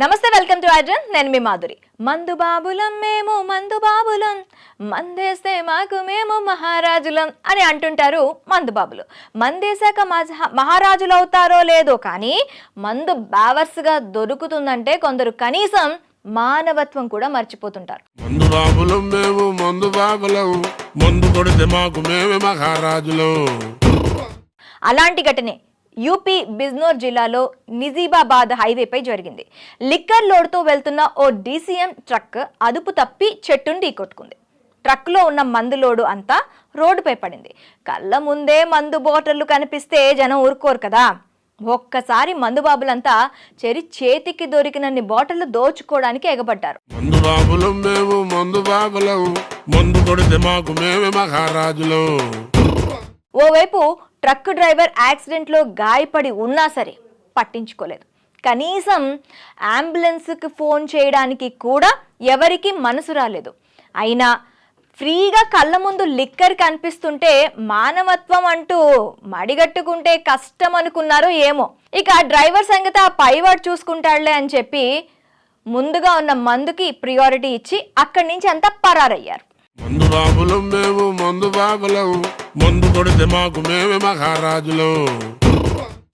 నమస్తే welcome to Arjun. నేను మీ మాధురి. మందు బాబులం మేము మందు బాబులం. మందేస్తే మాకు మేము మహారాజులం అని అంటుంటారు మందు బాబులు. మందేశాక మహారాజులు అవుతారో లేదో కానీ మందు బ్యావర్స్గా దొరుకుతుందంటే కొందరు కనీసం మానవత్వం కూడా మర్చిపోతుంటారు. మందు బాబులం మేము మందు బాబులం. మందు కొడితే మాకు మేమే మహారాజులం. అలాంటి ఘటనే యూపీ బిజ్నోర్ జిల్లాలో నిజీబాబాద్ హైవేపై జరిగింది. లిక్కర్ లోడ్తో వెళ్తున్న ఓ డీసీఎం ట్రక్ అదుపు తప్పి చెట్టును ఢీకొట్టుకుంది. ట్రక్లో ఉన్న మందు లోడు అంతా రోడ్డుపై పడింది. కళ్ళ ముందే మందు బాటిళ్ళు కనిపిస్తే జనం ఊరుకోరు కదా. ఒక్కసారి మందు బాబులంతా చెరి చేతికి దొరికినన్ని బాటిల్లు దోచుకోవడానికి ఎగబడ్డారు. మందుబాబులం మేము మందుబాబులం మందు కొడితే మాకు మేమే మహారాజులం. ఓవైపు ట్రక్ డ్రైవర్ యాక్సిడెంట్లో గాయపడి ఉన్నా సరే పట్టించుకోలేదు. కనీసం అంబులెన్స్కి ఫోన్ చేయడానికి కూడా ఎవరికి మనసు రాలేదు. అయినా ఫ్రీగా కళ్ళ ముందు లిక్కర్ కనిపిస్తుంటే మానవత్వం అంటూ మడిగట్టుకుంటే కష్టం అనుకున్నారో ఏమో. ఇక డ్రైవర్ సంగతి ఆ పైవాడు చూసుకుంటాడులే అని చెప్పి ముందుగా ఉన్న మందుకి ప్రియారిటీ ఇచ్చి అక్కడి నుంచి అంతా పరారయ్యారు. మందు బాబులం మేము మందు బాబులం. మందు కొడితే మాకు మేమే మహారాజులం.